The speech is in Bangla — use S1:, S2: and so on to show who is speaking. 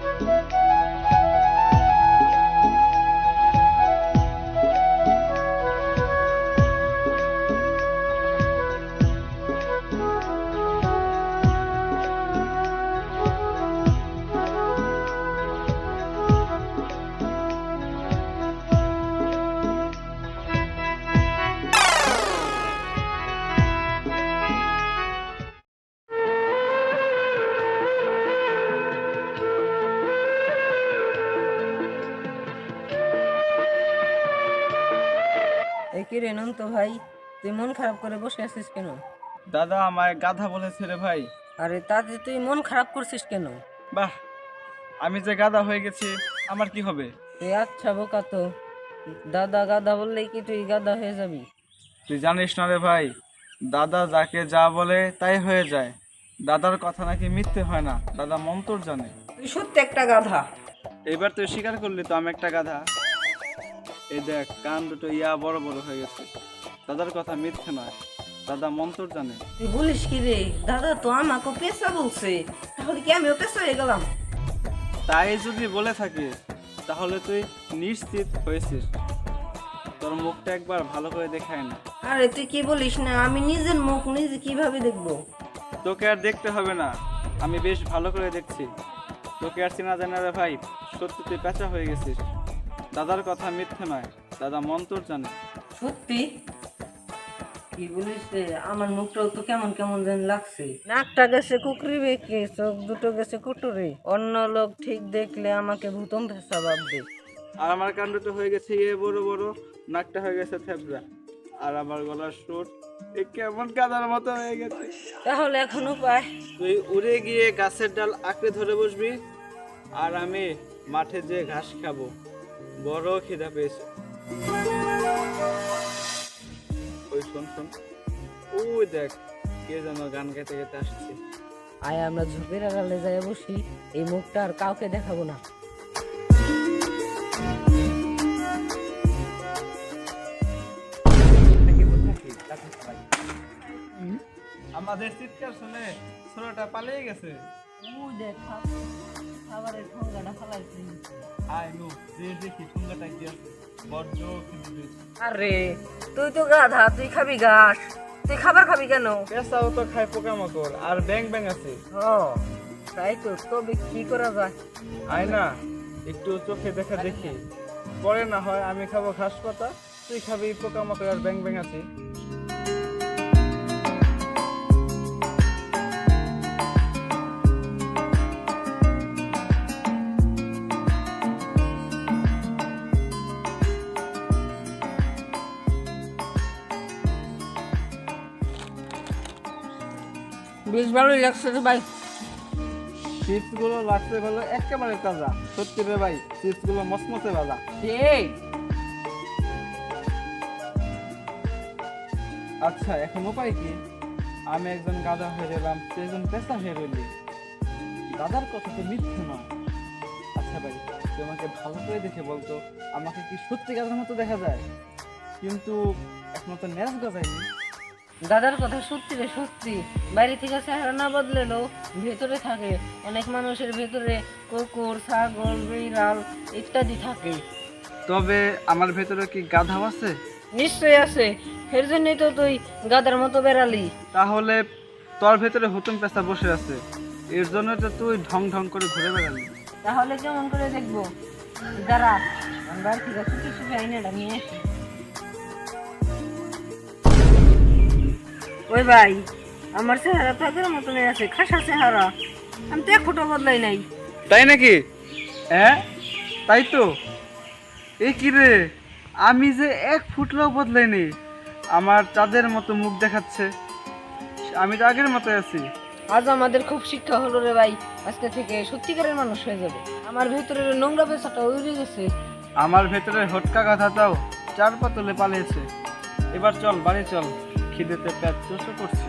S1: thank you এই কি রে নন্ত ভাই তুই মন খারাপ করে বসে আছিস কেন?
S2: দাদা আমায় গাধা বলেছে রে ভাই।
S1: আরে তাতে তুই মন খারাপ করছিস কেন?
S2: বাহ আমি যে গাধা হয়ে গেছি আমার কি হবে?
S1: তুই আচ্ছা বোকা তো দাদা গাধা বললেই কি তুই গাধা হয়ে যাবি?
S2: তুই জানিস না রে ভাই দাদা যাকে যা বলে তাই হয়ে যায়। দাদার কথা নাকি মিথ্যে হয় না দাদা মন্তর জানে।
S1: তুই সত্যি একটা গাধা।
S2: এবার তুই স্বীকার করলি তো আমি একটা গাধা? এই দেখ কান দুটো ইয়া বড় বড় হয়ে গেছে। দাদার কথা মিথ্যে নয়। দাদা মন্তর জানে।
S1: তুই বলিস কি রে? দাদা তো আমাকে পেশা বলছে। তাহলে কি আমিও পেশা হয়ে গেলাম?
S2: তাই যদি বলে থাকে তাহলে তুই নিশ্চিত হয়েছিস। তোর মুখটা একবার ভালো করে দেখায় না।
S1: আরে তুই কি বলিস না? আমি নিজের মুখ নিজে কীভাবে দেখব?
S2: তোকে আর দেখতে হবে না। আমি বেশ ভালো করে দেখছি। তোকে আর চেনা জানা রে ভাই সত্যি তুই পেঁচা হয়ে গেছিস। দাদার কথা মিথ্যে নয় দাদা মন্তর জানে।
S1: সত্যি? কি বলিস রে আমার মুখটাও তো কেমন কেমন যেন লাগছে। নাকটা গেছে কুকরি বেঁকে চোখ দুটো গেছে কুটুরে। অন্য লোক ঠিক দেখলে আমাকে ভূতম ভেসা ভাববে।
S2: আর আমার কাণ্ডটা হয়ে গেছে ইয়ে বড় বড় নাকটা হয়ে গেছে থেবড়া। আর আমার গলার সুর এ কেমন কাদার মতো হয়ে গেছে।
S1: তাহলে এখন উপায়?
S2: তুই উড়ে গিয়ে গাছের ডাল আঁকড়ে ধরে বসবি আর আমি মাঠে যে ঘাস খাব। বড় খিদা পেয়েছে। ওই শোন শোন। ওই দেখ কে যেন গান গাইতে গাইতে আসছে।
S1: আয় আমরা ঝোপের আড়ালে যাই বসি এই মুখটা আর কাউকে দেখাবো না।
S2: আমাদের চিৎকার শুনে ছোটটা পালিয়ে গেছে।
S1: ওই দেখ। আরে তুই তো গাধা তুই খাবি ঘাস। তুই খাবার খাবি কেন?
S2: পেঁচাও তো খায় পোকামাকড় আর ব্যাং ব্যাং আছে।
S1: ও তাই তো তবে কি করা যায়?
S2: আয় না একটু চোখে দেখা দেখি। পরে না হয় আমি খাব ঘাস পাতা তুই খাবি পোকামাকড় আর ব্যাং ব্যাং আছে।
S1: বেশ ভালোই লাগছে রে ভাই।
S2: চিপসগুলো লাগছে ভালো একেবারে তাজা। সত্যি রে ভাই চিপসগুলো মসমসে ভাজা।
S1: এই।
S2: আচ্ছা এখন উপায় কি? আমি একজন গাধা হয়ে গেলাম একজন পেশা হয়ে রইলি। দাদার কথা তো মিথ্যে নয়। আচ্ছা ভাই তুই আমাকে ভালো করে দেখে বলতো আমাকে কি সত্যি গাধার মতো দেখা যায়? কিন্তু এখনও তো ন্যাস গজায়নি।
S1: দাদার কথা সত্যি রে সত্যি। বাইরে থেকে চেহারা না বদলেলেও ভেতরে থাকে। অনেক মানুষের ভেতরে কুকুর ছাগল বিড়াল ইত্যাদি থাকে।
S2: তবে আমার ভেতরে কি গাধাও আছে?
S1: নিশ্চয়ই আছে। এর জন্যই তো তুই গাদার মতো বেড়ালি।
S2: তাহলে তোর ভেতরে হুতুম পেশা বসে আছে। এর জন্য তো তুই ঢং ঢং করে ঘুরে বেড়ালি।
S1: তাহলে কেমন করে দেখব? দাঁড়া আমরা ঠিক আছে কিছু আইনাটা নিয়ে আসি ওই ভাই আমার চেহারা তো আগের মতনই আছে খাসা চেহারা। আমি তো এক ফোটো বদলাই নাই।
S2: তাই নাকি? হ্যাঁ তাই তো। এই কি রে আমি যে এক ফুটলেও বদলাইনি আমার চাঁদের মতো মুখ দেখাচ্ছে। আমি তো আগের মতো আছি।
S1: আজ আমাদের খুব শিক্ষা হলো রে ভাই আজকে থেকে সত্যিকারের মানুষ হয়ে যাবে। আমার ভেতরের নোংরা পেশাটা উড়ে গেছে।
S2: আমার ভেতরে হটকা গাধাটাও চার পাতলে পালিয়েছে। এবার চল বাড়ি চল। খিদেতে পেট করছে।